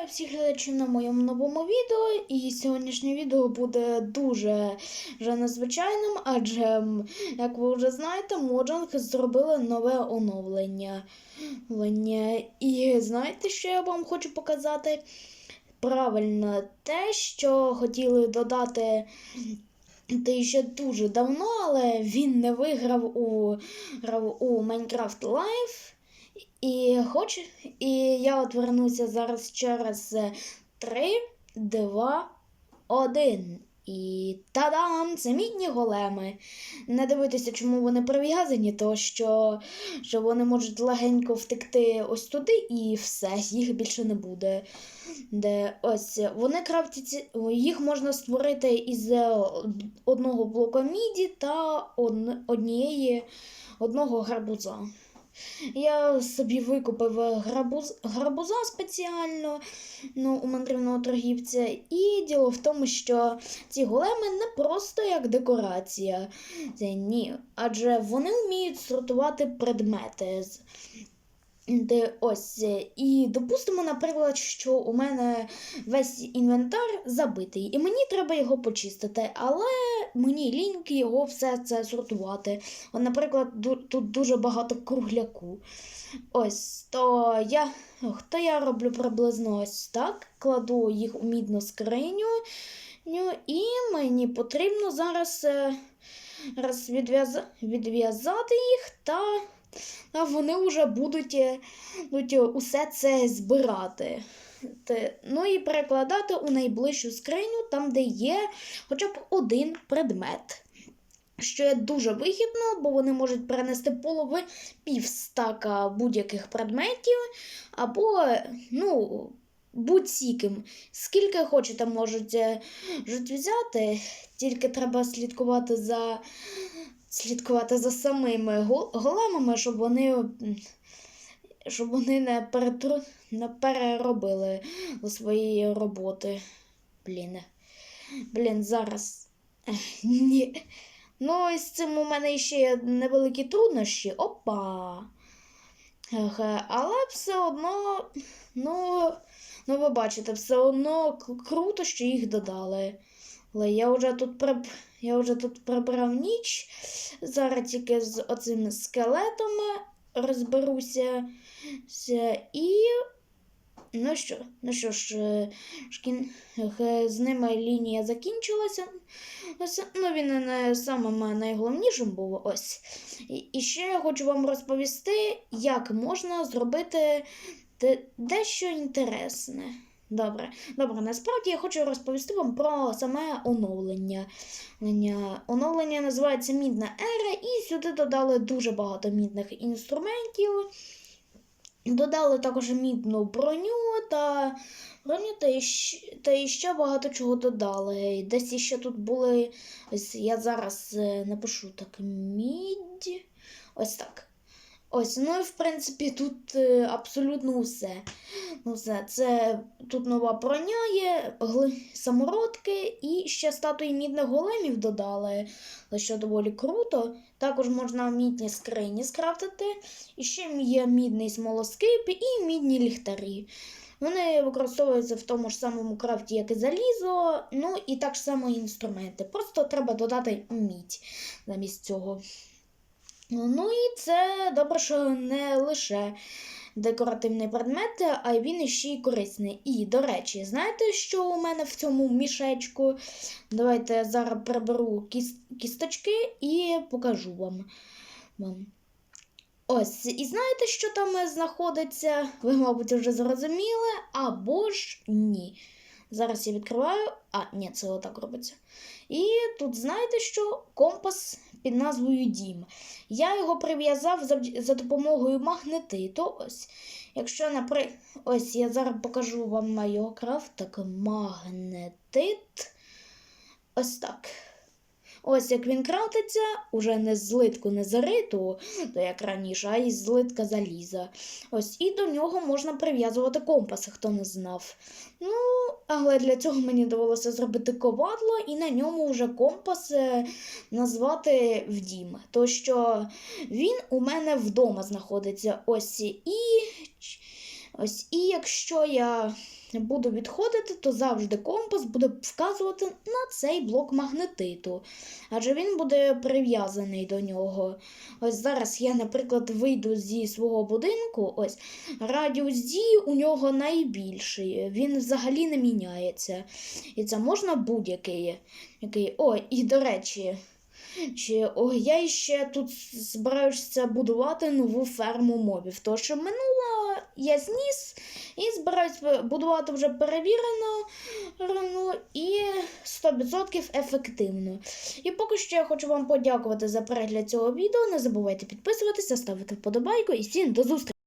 Вітаю всіх глядачів на моєму новому відео. І сьогоднішнє відео буде дуже вже незвичайним, адже, як ви вже знаєте, Mojang зробили нове оновлення. І знаєте, що я вам хочу показати? Правильно, те, що хотіли додати те ще дуже давно, але він не виграв у, у Minecraft Live. І хочу, і я от вернуся зараз через 3, 2, 1. І та-дам! Це мідні големи. Не дивитися, чому вони прив'язані, то що, що вони можуть легенько втекти ось туди, і все, їх більше не буде. Де ось вони крафтяться, їх можна створити із е, одного блока міді та од- однієї одного гарбуза. Я собі викупив грабуз, грабуза спеціально ну, у мандрівного торгівця. І діло в тому, що ці големи не просто як декорація. Це ні. Адже вони вміють сортувати предмети. Де ось. І допустимо, наприклад, що у мене весь інвентар забитий, і мені треба його почистити, але мені ліньки його все це сортувати. От, наприклад, тут дуже багато кругляку. Ось, то я, то я роблю приблизно ось так. Кладу їх у мідну скриню. І мені потрібно зараз, е, відв'язати їх, та, та вони вже будуть, е, будуть усе це збирати. Ну і перекладати у найближчу скриню, там, де є хоча б один предмет. Що є дуже вигідно, бо вони можуть перенести полови півстака будь-яких предметів, або, ну, будь-сіким. Скільки хочете, можуть, е, взяти, тільки треба слідкувати за, слідкувати за самими гол- големами, щоб вони, щоб вони не, перетру, не переробили свої роботи. Блін. Блін, зараз. Ні. Ну, і з цим у мене ще невеликі труднощі. Опа. Але все одно, ну, ну ви бачите, все одно круто, що їх додали. Але я вже тут приб... я вже тут прибрав ніч. Зараз тільки з оцими скелетами розберуся. І. Ну що, ну що ж, е, шкін... з ними лінія закінчилася. Ну, він не самим найголовнішим був ось. І ще я хочу вам розповісти, як можна зробити дещо інтересне. Добре, добре, насправді я хочу розповісти вам про саме оновлення. Оновлення, називається Мідна Ера, і сюди додали дуже багато мідних інструментів. Додали також мідну броню та броню та іще, та іще багато чого додали. Десь іще тут були. Ось я зараз е, напишу так мідь. Ось так. Ось, ну і в принципі тут е, абсолютно усе. Ну, все. Це тут нова броня є, самородки і ще статуї мідних големів додали, що доволі круто. Також можна мідні скрині скрафтити. І ще є мідний смолоскип і мідні ліхтарі. Вони використовуються в тому ж самому крафті, як і залізо, ну і так само інструменти. Просто треба додати мідь замість цього. Ну і це добре, що не лише декоративний предмет, а він іще й корисний. І, до речі, знаєте, що у мене в цьому мішечку? Давайте я зараз приберу кіс- кісточки і покажу вам. Ось, і знаєте, що там знаходиться? Ви, мабуть, вже зрозуміли, або ж ні. Зараз я відкриваю. А, ні, це отак робиться. І тут знаєте що? Компас під назвою Дім. Я його прив'язав за, допомогою магнетиту. Ось. Якщо, наприклад, ось я зараз покажу вам на його крафт, так магнетит. Ось так. Ось як він крафтиться, уже не злитку не зариту, то як раніше, а із злитка заліза. Ось і до нього можна прив'язувати компаси, хто не знав. Ну, але для цього мені довелося зробити ковадло і на ньому вже компас е, назвати в дім. То що він у мене вдома знаходиться. Ось і. Ось і якщо я буду відходити, то завжди компас буде вказувати на цей блок магнетиту, адже він буде прив'язаний до нього. Ось зараз я, наприклад, вийду зі свого будинку. Ось радіус дії у нього найбільший. Він взагалі не міняється. І це можна будь-який. Який... О, і до речі. Чи о, я ще тут збираюся будувати нову ферму мобів. То що минуло я зніс і збираюсь будувати вже перевірено ну, і 100% ефективно. І поки що я хочу вам подякувати за перегляд цього відео. Не забувайте підписуватися, ставити вподобайку і всім до зустрічі!